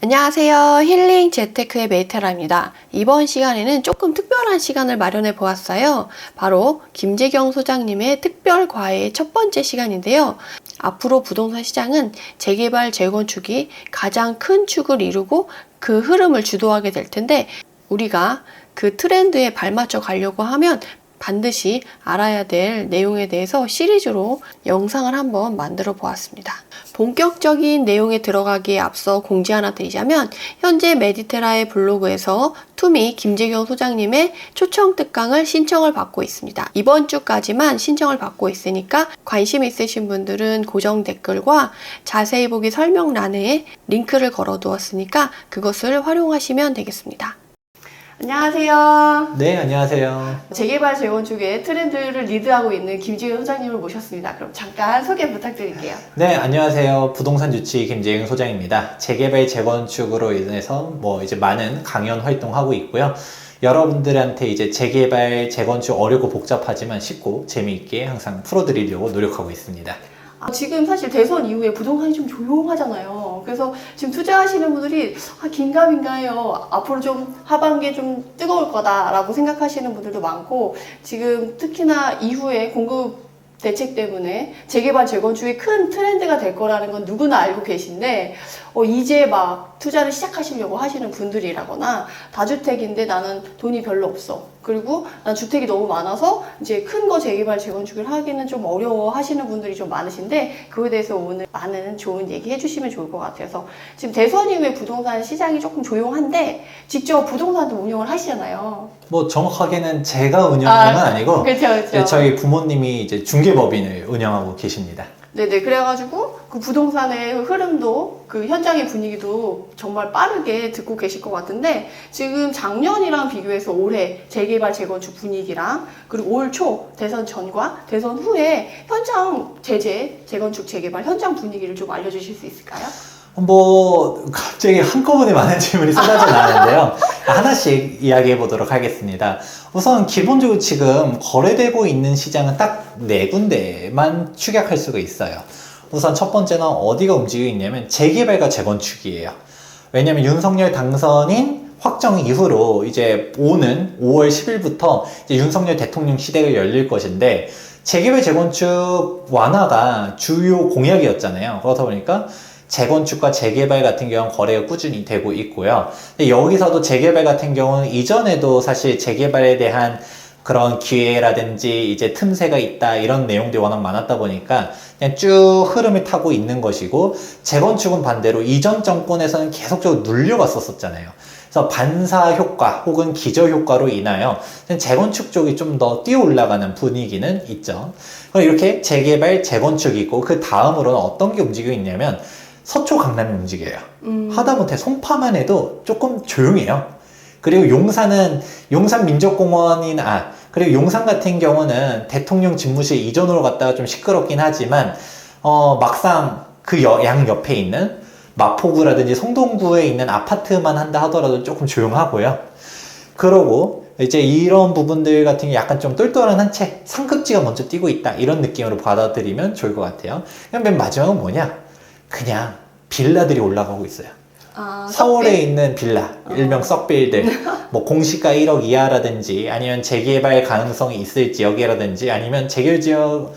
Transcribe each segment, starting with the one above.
안녕하세요. 힐링 재테크의 메이테라입니다. 이번 시간에는 조금 특별한 시간을 마련해 보았어요. 바로 김재경 소장님의 특별 과외의 첫 번째 시간인데요. 앞으로 부동산 시장은 재개발, 재건축이 가장 큰 축을 이루고 그 흐름을 주도하게 될 텐데 우리가 그 트렌드에 발맞춰 가려고 하면 반드시 알아야 될 내용에 대해서 시리즈로 영상을 한번 만들어 보았습니다. 본격적인 내용에 들어가기에 앞서 공지 하나 드리자면 현재 메디테라의 블로그에서 투미 김재경 소장님의 초청 특강을 신청을 받고 있습니다. 이번 주까지만 신청을 받고 있으니까 관심 있으신 분들은 고정 댓글과 자세히 보기 설명란에 링크를 걸어 두었으니까 그것을 활용하시면 되겠습니다. 안녕하세요. 네, 안녕하세요. 재개발 재건축의 트렌드를 리드하고 있는 김지은 소장님을 모셨습니다. 그럼 잠깐 소개 부탁드릴게요. 네, 안녕하세요. 부동산 주치 김재영 소장입니다. 재개발 재건축으로 인해서 뭐 이제 많은 강연 활동하고 있고요. 여러분들한테 이제 재개발 재건축 어렵고 복잡하지만 쉽고 재미있게 항상 풀어드리려고 노력하고 있습니다. 아, 지금 사실 대선 이후에 부동산이 좀 조용하잖아요. 그래서 지금 투자하시는 분들이 아, 긴가민가해요. 앞으로 좀 하반기에 좀 뜨거울 거다라고 생각하시는 분들도 많고 지금 특히나 이후에 공급 대책 때문에 재개발 재건축이 큰 트렌드가 될 거라는 건 누구나 알고 계신데 어, 이제 막 투자를 시작하시려고 하시는 분들이라거나 다주택인데 나는 돈이 별로 없어 그리고 난 주택이 너무 많아서 이제 큰 거 재개발 재건축을 하기는 좀 어려워 하시는 분들이 좀 많으신데 그거에 대해서 오늘 많은 좋은 얘기 해주시면 좋을 것 같아서 지금 대선 이후에 부동산 시장이 조금 조용한데 직접 부동산도 운영을 하시잖아요. 뭐 정확하게는 제가 운영하는 건 아 니고 그렇죠 그렇죠. 이제 저희 부모님이 이제 중개법인을 운영하고 계십니다. 네네 그래가지고 그 부동산의 흐름도 그 현장의 분위기도 정말 빠르게 듣고 계실 것 같은데 지금 작년이랑 비교해서 올해 재개발 재건축 분위기랑 그리고 올 초 대선 전과 대선 후에 현장 제재 재건축 재개발 현장 분위기를 좀 알려주실 수 있을까요? 뭐 갑자기 한꺼번에 많은 질문이 쏟아져 나는데요. 하나씩 이야기해 보도록 하겠습니다. 우선 기본적으로 지금 거래되고 있는 시장은 딱 네 군데만 축약할 수가 있어요. 우선 첫 번째는 어디가 움직이고 있냐면 재개발과 재건축이에요. 왜냐면 윤석열 당선인 확정 이후로 이제 오는 5월 10일부터 이제 윤석열 대통령 시대가 열릴 것인데 재개발 재건축 완화가 주요 공약이었잖아요. 그렇다 보니까 재건축과 재개발 같은 경우는 거래가 꾸준히 되고 있고요. 여기서도 재개발 같은 경우는 이전에도 사실 재개발에 대한 그런 기회라든지 이제 틈새가 있다 이런 내용들이 워낙 많았다 보니까 그냥 쭉 흐름을 타고 있는 것이고 재건축은 반대로 이전 정권에서는 계속적으로 눌려갔었었잖아요. 그래서 반사 효과 혹은 기저 효과로 인하여 재건축 쪽이 좀 더 뛰어 올라가는 분위기는 있죠. 그럼 이렇게 재개발, 재건축이 있고 그 다음으로는 어떤 게 움직이고 있냐면 서초 강남이 움직여요. 음. 하다못해 송파만 해도 조금 조용해요. 그리고 용산은 용산 민족공원인 아 그리고 용산 같은 경우는 대통령 집무실 이전으로 갔다가 좀 시끄럽긴 하지만 어 막상 그 양 옆에 있는 마포구라든지 성동구에 있는 아파트만 한다 하더라도 조금 조용하고요. 그러고 이제 이런 부분들 같은 게 약간 좀 똘똘한 한 채 상급지가 먼저 뛰고 있다 이런 느낌으로 받아들이면 좋을 것 같아요. 그냥 맨 마지막은 뭐냐? 그냥 빌라들이 올라가고 있어요. 아, 서울에 썩비? 있는 빌라, 일명 썩빌들, 뭐 공시가 1억 이하라든지 아니면 재개발 가능성이 있을 지역이라든지 아니면 재결 지역,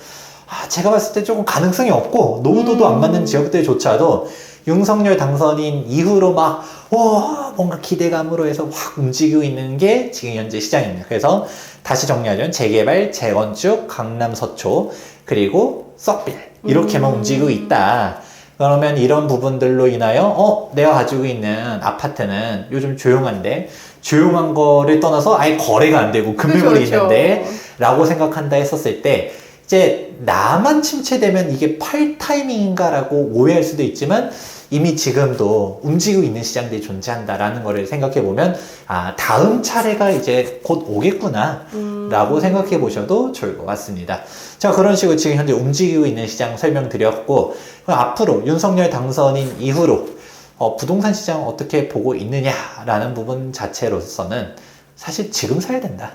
아, 제가 봤을 때 조금 가능성이 없고 노후도도 안 맞는 지역들조차도 윤석열 당선인 이후로 막, 와, 뭔가 기대감으로 해서 확 움직이고 있는 게 지금 현재 시장입니다. 그래서 다시 정리하자면 재개발, 재건축, 강남 서초, 그리고 썩빌. 이렇게만 음. 움직이고 있다. 그러면 이런 부분들로 인하여 어 내가 가지고 있는 아파트는 요즘 조용한데 조용한 거를 떠나서 아예 거래가 안 되고 금매물이 그쵸. 있는데 라고 생각한다 했었을 때 이제 나만 침체되면 이게 팔 타이밍인가라고 오해할 수도 있지만 이미 지금도 움직이고 있는 시장들이 존재한다라는 거를 생각해 보면 아 다음 차례가 이제 곧 오겠구나 음. 라고 생각해 보셔도 좋을 것 같습니다. 자, 그런 식으로 지금 현재 움직이고 있는 시장 설명드렸고, 앞으로 윤석열 당선인 이후로 어, 부동산 시장 어떻게 보고 있느냐라는 부분 자체로서는 사실 지금 사야 된다.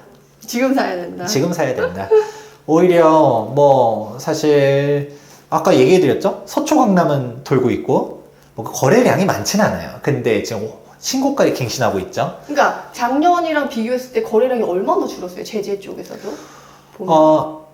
지금 사야 된다. 지금 사야 된다. 오히려 뭐 사실 아까 얘기해 드렸죠? 서초 강남은 돌고 있고 뭐 거래량이 많진 않아요. 근데 지금 신고가를 갱신하고 있죠. 그러니까 작년이랑 비교했을 때 거래량이 얼마나 줄었어요? 제재 쪽에서도? 보면. 어,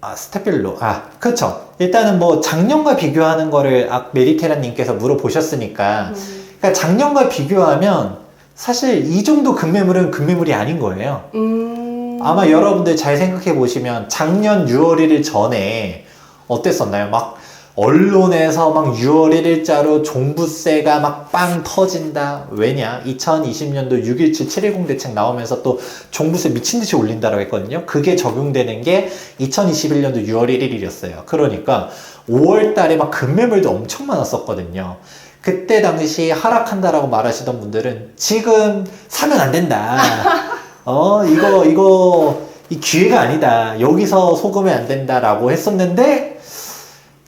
아, 스텝별로. 아, 그쵸. 일단은 뭐 작년과 비교하는 거를 아, 메리테라님께서 물어보셨으니까. 음. 그러니까 작년과 비교하면 사실 이 정도 급매물은 급매물이 아닌 거예요. 음. 아마 여러분들 잘 생각해 보시면 작년 6월 1일 전에 어땠었나요? 막 언론에서 막 6월 1일자로 종부세가 막 빵 터진다. 왜냐? 2020년도 6.17 710 대책 나오면서 또 종부세 미친 듯이 올린다라고 했거든요. 그게 적용되는 게 2021년도 6월 1일이었어요. 그러니까 5월 달에 막 급매물도 엄청 많았었거든요. 그때 당시 하락한다라고 말하시던 분들은 지금 사면 안 된다. 어, 이거, 이거, 이 기회가 아니다. 여기서 속으면 안 된다라고 했었는데,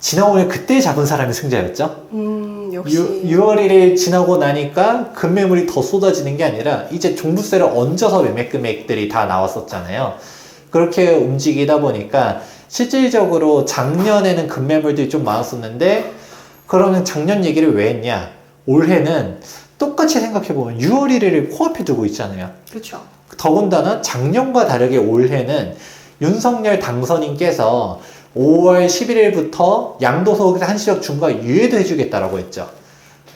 지나오면 그때 잡은 사람이 승자였죠? 음, 역시. 6, 월 1일 지나고 나니까 금매물이 더 쏟아지는 게 아니라, 이제 종부세를 얹어서 매매 금액들이 다 나왔었잖아요. 그렇게 움직이다 보니까, 실질적으로 작년에는 금매물들이 좀 많았었는데, 그러면 작년 얘기를 왜 했냐? 올해는 똑같이 생각해보면 6월 1일을 코앞에 두고 있잖아요. 그렇죠. 더군다나 작년과 다르게 올해는 윤석열 당선인께서 5월 11일부터 양도소득세 한시적 중과 유예도 해주겠다라고 했죠.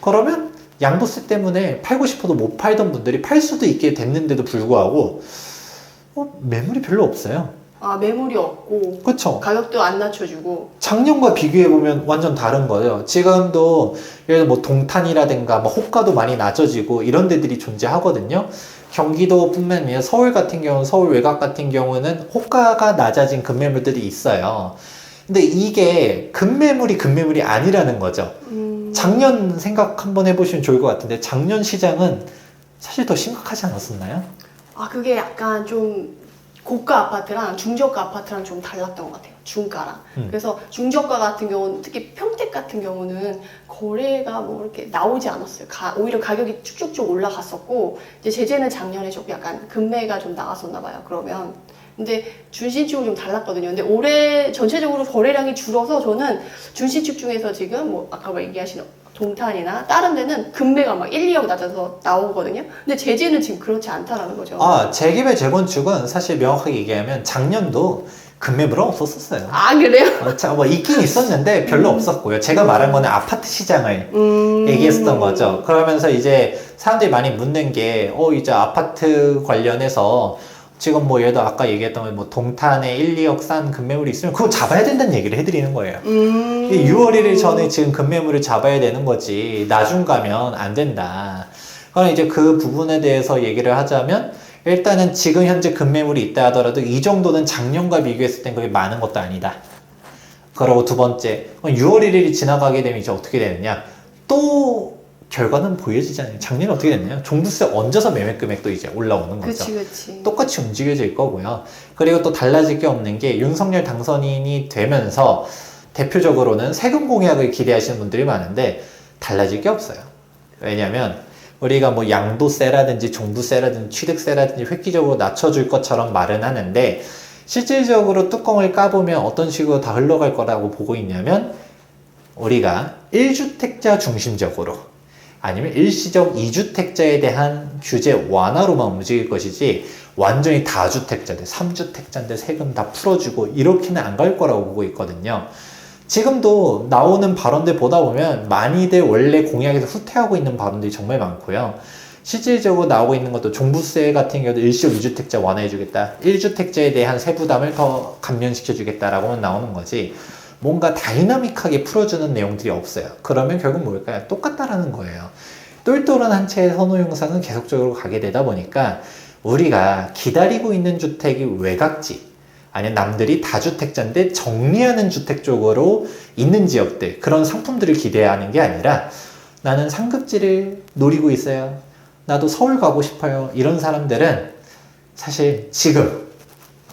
그러면 양도세 때문에 팔고 싶어도 못 팔던 분들이 팔 수도 있게 됐는데도 불구하고 어, 매물이 별로 없어요. 아, 매물이 없고, 그렇죠? 가격도 안 낮춰주고. 작년과 비교해 보면 완전 다른 거예요. 지금도 예를 들어 뭐 동탄이라든가 뭐 호가도 많이 낮아지고 이런 데들이 존재하거든요. 경기도뿐만 아니라 서울 같은 경우는 서울 외곽 같은 경우는 호가가 낮아진 급매물들이 있어요. 근데 이게 급매물이 급매물이 아니라는 거죠. 음. 작년 생각 한번 해보시면 좋을 것 같은데 작년 시장은 사실 더 심각하지 않았었나요? 아, 그게 약간 좀 고가 아파트랑 중저가 아파트랑 좀 달랐던 것 같아요. 중가랑. 음. 그래서 중저가 같은 경우는 특히 평택 같은 경우는 거래가 뭐 이렇게 나오지 않았어요. 가- 오히려 가격이 쭉쭉쭉 올라갔었고 이제 제재는 작년에 좀 약간 금매가 좀 나왔었나 봐요. 그러면 근데 준신 축은 좀 달랐거든요. 근데 올해 전체적으로 거래량이 줄어서 저는 준신 축 중에서 지금 뭐 아까 뭐 얘기하신 동탄이나 다른 데는 금매가 막 1, 2억 낮아서 나오거든요. 근데 제재는 지금 그렇지 않다라는 거죠. 아, 재개발 재건축은 사실 명확하게 얘기하면 작년도 급매물은 없었었어요. 아 그래요? 어, 자, 뭐 있긴 있었는데 별로 없었고요. 제가 말한 거는 아파트 시장을 음... 얘기했었던 거죠. 그러면서 이제 사람들이 많이 묻는 게, 어, 이제 아파트 관련해서 지금 뭐 얘도 아까 얘기했던 뭐 동탄에 1, 2억 싼 급매물이 있으면 그거 잡아야 된다는 얘기를 해드리는 거예요. 음... 이 6월 1일 전에 지금 급매물을 잡아야 되는 거지 나중 가면 안 된다. 그럼 이제 그 부분에 대해서 얘기를 하자면 일단은 지금 현재 급매물이 있다 하더라도 이 정도는 작년과 비교했을 땐 그게 많은 것도 아니다. 그리고 두 번째, 그럼 6월 1일이 지나가게 되면 이제 어떻게 되느냐? 또 결과는 보여지잖아요. 작년에 어떻게 됐나요? 종부세 얹어서 매매 금액도 이제 올라오는 거죠. 그치 그치 똑같이 움직여질 거고요. 그리고 또 달라질 게 없는 게 윤석열 당선인이 되면서 대표적으로는 세금 공약을 기대하시는 분들이 많은데 달라질 게 없어요. 왜냐하면 우리가 뭐 양도세라든지 종부세라든지 취득세라든지 획기적으로 낮춰줄 것처럼 말은 하는데 실질적으로 뚜껑을 까보면 어떤 식으로 다 흘러갈 거라고 보고 있냐면 우리가 1주택자 중심적으로 아니면 일시적 2주택자에 대한 규제 완화로만 움직일 것이지 완전히 다주택자들, 3주택자인데 세금 다 풀어주고 이렇게는 안 갈 거라고 보고 있거든요. 지금도 나오는 발언들 보다 보면 많이들 원래 공약에서 후퇴하고 있는 발언들이 정말 많고요. 실질적으로 나오고 있는 것도 종부세 같은 경우도 일시적 2주택자 완화해주겠다. 1주택자에 대한 세부담을 더 감면시켜주겠다라고만 나오는 거지. 뭔가 다이나믹하게 풀어주는 내용들이 없어요. 그러면 결국 뭘까요? 똑같다라는 거예요. 똘똘한 한 채의 선호 영상은 계속적으로 가게 되다 보니까 우리가 기다리고 있는 주택이 외곽지, 아니면 남들이 다주택자인데 정리하는 주택 쪽으로 있는 지역들, 그런 상품들을 기대하는 게 아니라 나는 상급지를 노리고 있어요. 나도 서울 가고 싶어요. 이런 사람들은 사실 지금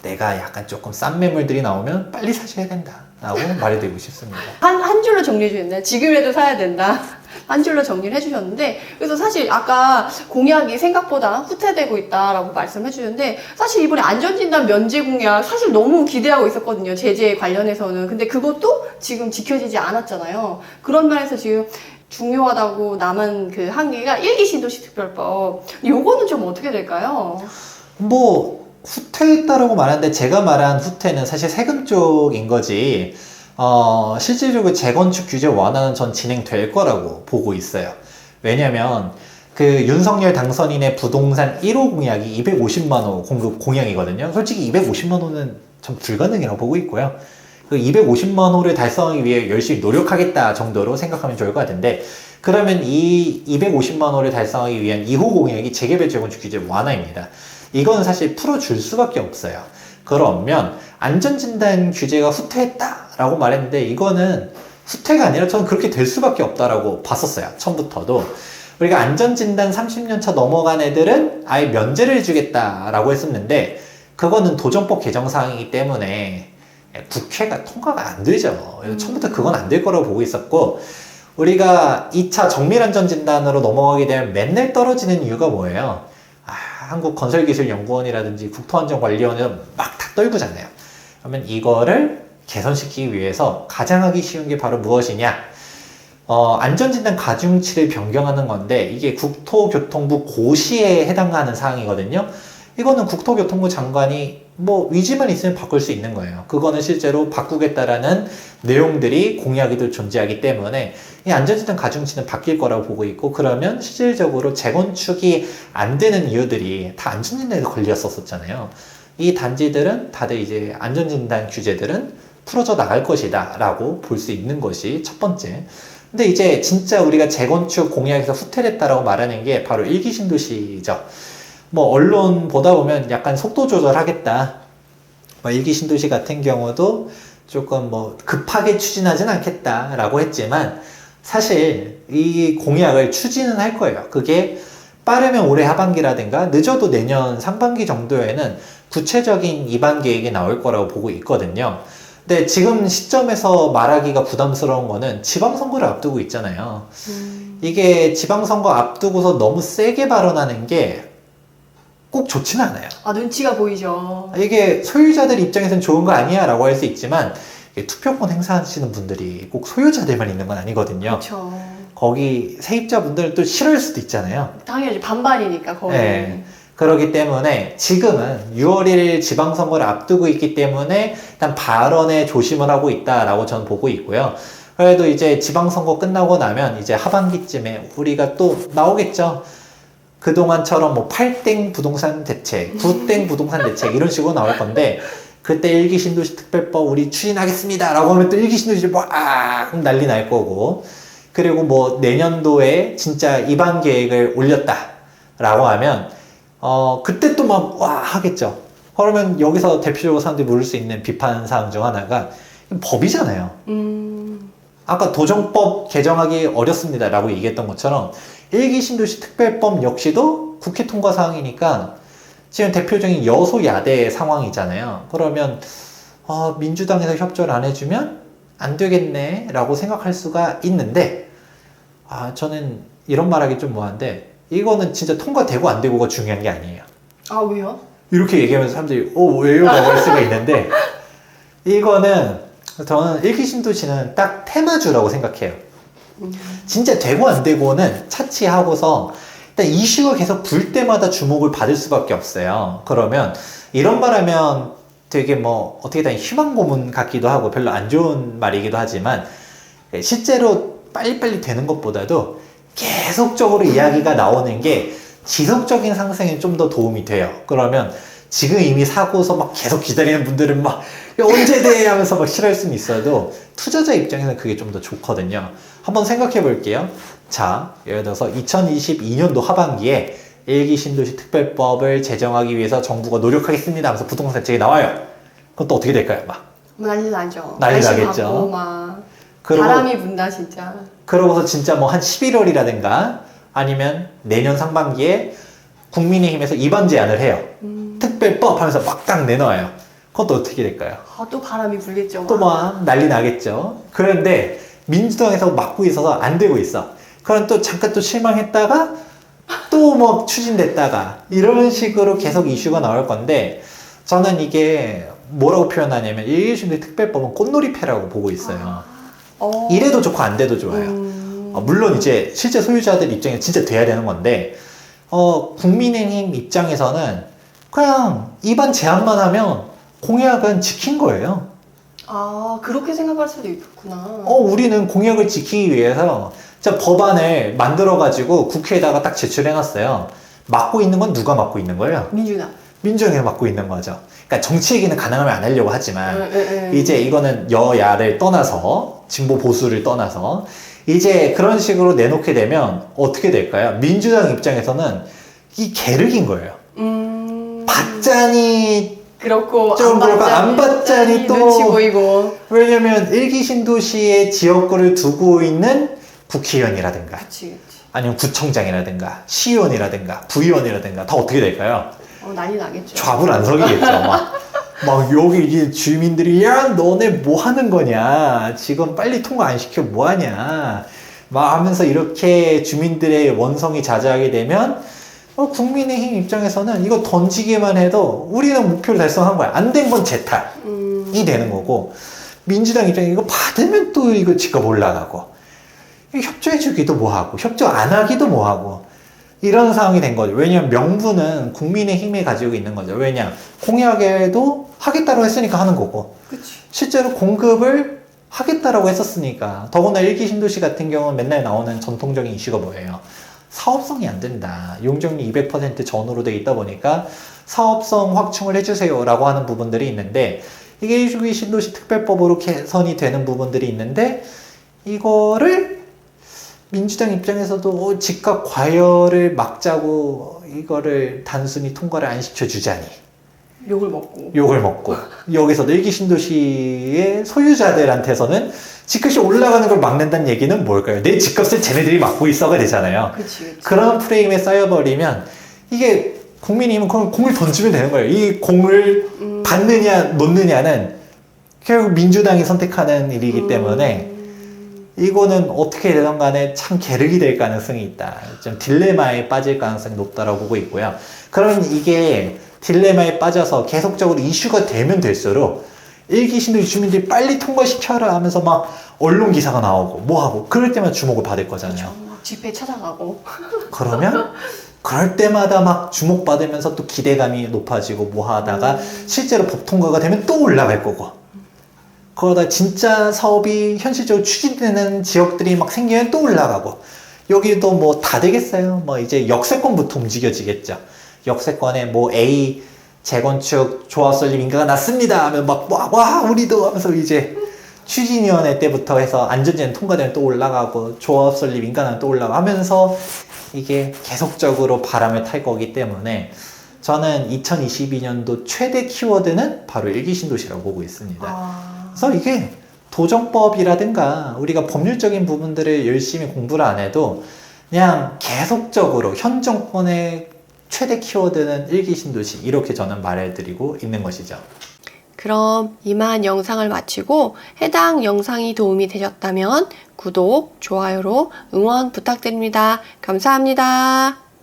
내가 약간 조금 싼 매물들이 나오면 빨리 사셔야 된다. 라고 말해드리고 싶습니다. 한, 한 줄로 정리해 주셨네 지금이라도 사야 된다 한 줄로 정리를 해주셨는데 그래서 사실 아까 공약이 생각보다 후퇴되고 있다라고 말씀해 주셨는데 사실 이번에 안전진단 면제 공약 사실 너무 기대하고 있었거든요 제재 관련해서는 근데 그것도 지금 지켜지지 않았잖아요 그런 면에서 지금 중요하다고 남은 그 한계가 일기 신도시 특별법. 요거는 좀 어떻게 될까요? 뭐 후퇴했다라고 말하는데 제가 말한 후퇴는 사실 세금 쪽인 거지 어, 실질적으로 재건축 규제 완화는 전 진행될 거라고 보고 있어요. 왜냐면 그 윤석열 당선인의 부동산 1호 공약이 250만 호 공급 공약이거든요. 솔직히 250만 호는 전 불가능이라고 보고 있고요. 그 250만 호를 달성하기 위해 열심히 노력하겠다 정도로 생각하면 좋을 것 같은데 그러면 이 250만 호를 달성하기 위한 2호 공약이 재개발 재건축 규제 완화입니다. 이건 사실 풀어줄 수밖에 없어요. 그러면 안전진단 규제가 후퇴했다라고 말했는데 이거는 후퇴가 아니라 저는 그렇게 될 수밖에 없다라고 봤었어요. 처음부터도. 우리가 안전진단 30년 차 넘어간 애들은 아예 면제를 주겠다라고 했었는데 그거는 도정법 개정 사항이기 때문에 국회가 통과가 안 되죠. 그래서 처음부터 그건 안 될 거라고 보고 있었고 우리가 2차 정밀안전진단으로 넘어가게 되면 맨날 떨어지는 이유가 뭐예요? 아, 한국건설기술연구원이라든지 국토안전관리원은 막 다 떨구잖아요. 그러면 이거를 개선시키기 위해서 가장 하기 쉬운 게 바로 무엇이냐? 어, 안전진단 가중치를 변경하는 건데 이게 국토교통부 고시에 해당하는 사항이거든요. 이거는 국토교통부 장관이 뭐 의지만 있으면 바꿀 수 있는 거예요. 그거는 실제로 바꾸겠다라는 내용들이 공약에도 존재하기 때문에 이 안전진단 가중치는 바뀔 거라고 보고 있고 그러면 실질적으로 재건축이 안 되는 이유들이 다 안전진단에 걸렸었잖아요. 이 단지들은 다들 이제 안전진단 규제들은 풀어져 나갈 것이다 라고 볼 수 있는 것이 첫 번째. 근데 이제 진짜 우리가 재건축 공약에서 후퇴했다라고 말하는 게 바로 일기 신도시죠. 뭐 언론 보다 보면 약간 속도 조절하겠다. 뭐 일기 신도시 같은 경우도 조금 뭐 급하게 추진하진 않겠다라고 했지만 사실 이 공약을 추진은 할 거예요. 그게 빠르면 올해 하반기라든가 늦어도 내년 상반기 정도에는 구체적인 입안 계획이 나올 거라고 보고 있거든요. 근데 지금 시점에서 말하기가 부담스러운 거는 지방선거를 앞두고 있잖아요. 이게 지방선거 앞두고서 너무 세게 발언하는 게 꼭 좋지는 않아요. 아, 눈치가 보이죠. 이게 소유자들 입장에서는 좋은 거 아니야 라고 할 수 있지만 투표권 행사하시는 분들이 꼭 소유자들만 있는 건 아니거든요. 그렇죠. 거기 세입자분들은 또 싫어할 수도 있잖아요. 당연히 반반이니까 거의. 네. 그렇기 때문에 지금은 6월 1일 지방선거를 앞두고 있기 때문에 일단 발언에 조심을 하고 있다라고 저는 보고 있고요. 그래도 이제 지방선거 끝나고 나면 이제 하반기쯤에 우리가 또 나오겠죠. 그동안처럼 뭐 8땡 부동산 대책, 9땡 부동산 대책 이런 식으로 나올 건데 그때 일기 신도시 특별법 우리 추진하겠습니다 라고 하면 또 일기 신도시 막 난리 날 거고. 그리고 뭐 내년도에 진짜 입안 계획을 올렸다 라고 하면 어 그때 또 막 와 하겠죠. 그러면 여기서 대표적으로 사람들이 물을 수 있는 비판 사항 중 하나가 법이잖아요. 음, 아까 도정법 개정하기 어렵습니다 라고 얘기했던 것처럼 일기 신도시 특별법 역시도 국회 통과 사항이니까 지금 대표적인 여소야대 상황이잖아요. 그러면 어, 민주당에서 협조를 안 해주면 안 되겠네 라고 생각할 수가 있는데 아 저는 이런 말하기 좀 뭐한데 이거는 진짜 통과되고 안 되고가 중요한 게 아니에요. 아, 왜요? 이렇게 얘기하면서 사람들이 어 왜요? 라고 할 수가 있는데 이거는 저는 일기 신도시는 딱 테마주라고 생각해요. 진짜 되고 안 되고는 차치하고서 일단 이슈가 계속 불 때마다 주목을 받을 수밖에 없어요. 그러면 이런 말하면 되게 뭐 어떻게 보면 희망 고문 같기도 하고 별로 안 좋은 말이기도 하지만 실제로 빨리빨리 되는 것보다도 계속적으로 이야기가 나오는 게 지속적인 상승에 좀 더 도움이 돼요. 그러면 지금 이미 사고서 막 계속 기다리는 분들은 막 야, 언제 돼 하면서 막 싫어할 수는 있어도 투자자 입장에서는 그게 좀 더 좋거든요. 한번 생각해 볼게요. 자, 예를 들어서 2022년도 하반기에 일기 신도시 특별법을 제정하기 위해서 정부가 노력하겠습니다 하면서 부동산 대책이 나와요. 그럼 또 어떻게 될까요? 막. 뭐 난리 나죠. 난리 나겠죠. 받고 막 그러고- 바람이 분다 진짜. 그러고서 진짜 뭐 한 11월이라든가 아니면 내년 상반기에 국민의힘에서 이번 제안을 해요. 특별법 하면서 막딱 내놔요. 그것도 어떻게 될까요? 아, 또 바람이 불겠죠. 또막 난리 나겠죠. 그런데 민주당에서 막고 있어서 안 되고 있어. 그럼 또 잠깐 또 실망했다가 또 뭐 추진됐다가 이런 식으로 계속 이슈가 나올 건데 저는 이게 뭐라고 표현하냐면 일기신도 특별법은 꽃놀이패라고 보고 있어요. 어. 이래도 좋고 안 돼도 좋아요. 음, 어, 물론 이제 실제 소유자들 입장에 진짜 돼야 되는 건데 어, 국민의힘 입장에서는 그냥 입안 제안만 하면 공약은 지킨 거예요. 아, 그렇게 생각할 수도 있구나. 어, 우리는 공약을 지키기 위해서 자 법안을 만들어가지고 국회에다가 딱 제출해놨어요. 맡고 있는 건 누가 맡고 있는 거예요? 민주당. 민주당이 맡고 있는 거죠. 그러니까 정치 얘기는 가능하면 안 하려고 하지만 응, 응, 응. 이제 이거는 여야를 떠나서 진보 보수를 떠나서 이제 그런 식으로 내놓게 되면 어떻게 될까요? 민주당 입장에서는 이 계륵인 거예요. 음. 받자니 그렇고 좀 그렇고 안 받자니 또- 눈치 보이고. 왜냐면 일기 신도시의 지역구를 두고 있는 국회의원이라든가 그치, 그치. 아니면 구청장이라든가 시의원이라든가 부의원이라든가 다 어떻게 될까요? 어, 난리 나겠죠. 좌불안석이겠죠. 막, 막 여기 이제 주민들이 야 너네 뭐 하는 거냐 지금 빨리 통과 안 시켜 뭐 하냐 막 하면서 이렇게 주민들의 원성이 자자하게 되면 어, 국민의힘 입장에서는 이거 던지기만 해도 우리는 목표를 달성한 거야 안 된 건 재탈이 음. 되는 거고 민주당 입장에 이거 받으면 또 이거 직업 올라가고 협조해주기도 뭐하고 협조 안 하기도 뭐하고 이런 상황이 된 거죠. 왜냐면 명분은 국민의 힘이 가지고 있는 거죠. 왜냐 공약에도 하겠다고 했으니까 하는 거고 그치. 실제로 공급을 하겠다라고 했었으니까 더구나 일기 신도시 같은 경우는 맨날 나오는 전통적인 이슈가 뭐예요? 사업성이 안 된다. 용적률 200% 전후로 돼 있다 보니까 사업성 확충을 해주세요라고 하는 부분들이 있는데 이게 일기 신도시 특별법으로 개선이 되는 부분들이 있는데 이거를 민주당 입장에서도 어, 집값 과열을 막자고 이거를 단순히 통과를 안 시켜주자니 욕을 먹고. 욕을 먹고 여기서 일기 신도시의 소유자들한테서는 집값이 올라가는 걸 막는다는 얘기는 뭘까요? 내 집값을 쟤네들이 막고 있어가 되잖아요. 그치, 그치. 그런 프레임에 쌓여버리면 이게 국민이면 그럼 공을 던지면 되는 거예요. 이 공을 음. 받느냐 놓느냐는 결국 민주당이 선택하는 일이기 음. 때문에 이거는 어떻게 되든 간에 참 계륵이 될 가능성이 있다. 좀 딜레마에 빠질 가능성이 높다라고 보고 있고요. 그러면 이게 딜레마에 빠져서 계속적으로 이슈가 되면 될수록 일기 신도시 주민들이 빨리 통과시켜라 하면서 막 언론 기사가 나오고 뭐 하고 그럴 때만 주목을 받을 거잖아요. 그쵸. 막 집회 찾아가고. 그러면 그럴 때마다 막 주목받으면서 또 기대감이 높아지고 뭐 하다가 실제로 법 통과가 되면 또 올라갈 거고 그러다 진짜 사업이 현실적으로 추진되는 지역들이 막 생기면 또 올라가고 여기도 뭐 다 되겠어요 뭐 이제 역세권부터 움직여지겠죠 역세권에 뭐 A 재건축 조합 설립 인가가 났습니다 하면 막와 우리도 하면서 이제 추진위원회 때부터 해서 안전제는 통과되면 또 올라가고 조합 설립 인가는 또 올라가고 하면서 이게 계속적으로 바람을 탈 거기 때문에 저는 2022년도 최대 키워드는 바로 일기 신도시라고 보고 있습니다. 아. 그래서 이게 도정법이라든가 우리가 법률적인 부분들을 열심히 공부를 안 해도 그냥 계속적으로 현 정권의 최대 키워드는 일기 신도시 이렇게 저는 말해드리고 있는 것이죠. 그럼 이만 영상을 마치고 해당 영상이 도움이 되셨다면 구독, 좋아요로 응원 부탁드립니다. 감사합니다.